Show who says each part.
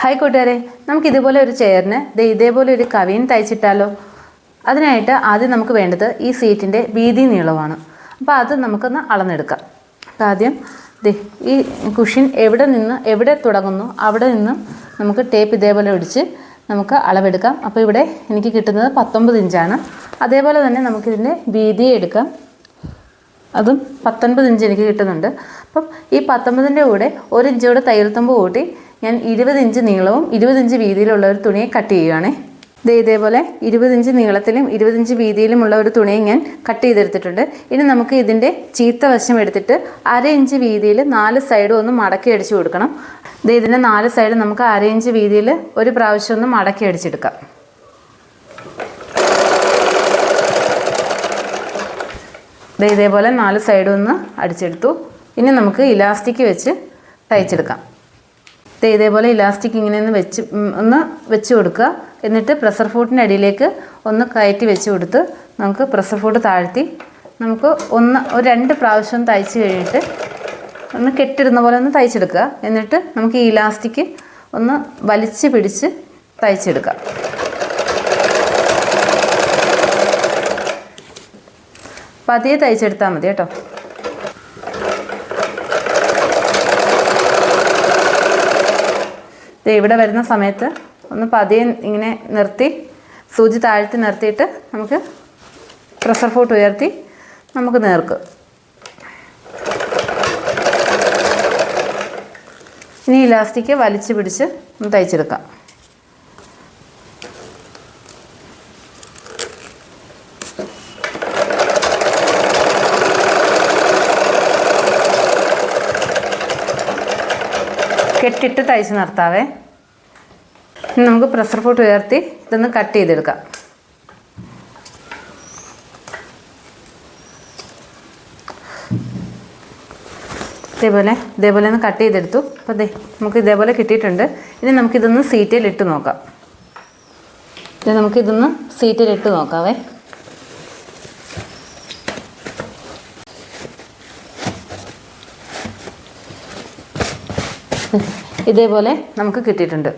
Speaker 1: Hi കൂട്ടുകാരെ നമുക്ക് ഇതുപോലെ ഒരു ചെയറിന് ഇതേപോലെ ഒരു കവിയൻ തയ്ച്ചിട്ടാലോ? അതിനായിട്ട് ആദ്യം നമുക്ക് വേണ്ടത് ഈ സീറ്റിന്റെ വീതി നീളമാണ്. അപ്പോൾ അത് നമുക്കൊന്ന് അളന്നെടുക്കാം. അപ്പോൾ ആദ്യം ഈ കുഷൻ എവിടെ നിന്ന് എവിടെ തുടങ്ങുന്നു അവിടെ നിന്നും നമുക്ക് ടേപ്പ് ഇതേപോലെ ഒടിച്ച് നമുക്ക് അളവെടുക്കാം. അപ്പോൾ ഇവിടെ എനിക്ക് കിട്ടുന്നത് പത്തൊമ്പത് ഇഞ്ചാണ്. അതേപോലെ തന്നെ നമുക്കിതിന്റെ വീതി എടുക്കാം. അതും പത്തൊൻപത് ഇഞ്ച് എനിക്ക് കിട്ടുന്നുണ്ട്. അപ്പം ഈ പത്തൊമ്പതിന്റെ കൂടെ ഒരു ഇഞ്ച് കൂടെ തയ്യൽ കൂട്ടി ഞാൻ ഇരുപത് ഇഞ്ച് നീളവും ഇരുപത് ഇഞ്ച് വീതിയിലുള്ള ഒരു തുണിയെ കട്ട് ചെയ്യുകയാണേ. ദേ ഇതേപോലെ ഇരുപത് ഇഞ്ച് നീളത്തിലും ഇരുപത് ഇഞ്ച് വീതിയിലുമുള്ള ഒരു തുണിയെ ഞാൻ കട്ട് ചെയ്തെടുത്തിട്ടുണ്ട്. ഇനി നമുക്ക് ഇതിന്റെ ചീത്ത വശം എടുത്തിട്ട് അര ഇഞ്ച് വീതിയിൽ നാല് സൈഡും ഒന്ന് മടക്കി അടിച്ചു കൊടുക്കണം. ദേ ഇതിന്റെ നാല് സൈഡ് നമുക്ക് അര ഇഞ്ച് വീതിയിൽ ഒരു പ്രാവശ്യം ഒന്ന് മടക്കി അടിച്ചെടുക്കാം. ദേ ഇതേപോലെ നാല് സൈഡും ഒന്ന് അടിച്ചെടുത്തു. ഇനി നമുക്ക് ഇലാസ്റ്റിക് വെച്ച് തയ്ച്ചെടുക്കാം. ഇതേപോലെ ഇലാസ്റ്റിക് ഇങ്ങനെ ഒന്ന് വെച്ച് ഒന്ന് വെച്ച് കൊടുക്കുക. എന്നിട്ട് പ്രഷർ ഫൂട്ടിന്റെ അടിയിലേക്ക് ഒന്ന് കയറ്റി വെച്ച് കൊടുത്ത് നമുക്ക് പ്രഷർ ഫൂട്ട് താഴ്ത്തി നമുക്ക് ഒന്ന് ഒരു രണ്ട് പ്രാവശ്യം തയ്ച്ച് കഴിഞ്ഞിട്ട് ഒന്ന് കെട്ടിടുന്ന പോലെ ഒന്ന് തയ്ച്ചെടുക്കുക. എന്നിട്ട് നമുക്ക് ഈ ഇലാസ്റ്റിക് ഒന്ന് വലിച്ച് പിടിച്ച് തയ്ച്ചെടുക്കാം. പതിയെ തയ്ച്ചെടുത്താൽ മതി കേട്ടോ. ഇവിടെ വരുന്ന സമയത്ത് ഒന്ന് പതിയെ ഇങ്ങനെ നിർത്തി സൂചി താഴ്ത്തി നിർത്തിയിട്ട് നമുക്ക് പ്രഷർ ഫോട്ട് ഉയർത്തി നമുക്ക് നേർക്കും. ഇനി ഇലാസ്റ്റിക് വലിച്ചു പിടിച്ച് ഒന്ന് തയ്ച്ചെടുക്കാം. കെട്ടിട്ട് തയ്ച്ച് നിർത്താവേ. നമുക്ക് പ്രഷർ ഫുട്ട് ഉയർത്തി ഇതൊന്ന് കട്ട് ചെയ്തെടുക്കാം. ഇതേപോലെ ഇതേപോലെ ഒന്ന് കട്ട് ചെയ്തെടുത്തു. അപ്പോൾ ദേ നമുക്ക് ഇതേപോലെ കിട്ടിയിട്ടുണ്ട്. ഇനി നമുക്കിതൊന്ന് സീറ്റിൽ ഇട്ട് നോക്കാം. ഇത് നമുക്കിതൊന്ന് സീറ്റിൽ ഇട്ട് നോക്കാവേ. ഇതേപോലെ നമുക്ക് കിട്ടിയിട്ടുണ്ട്.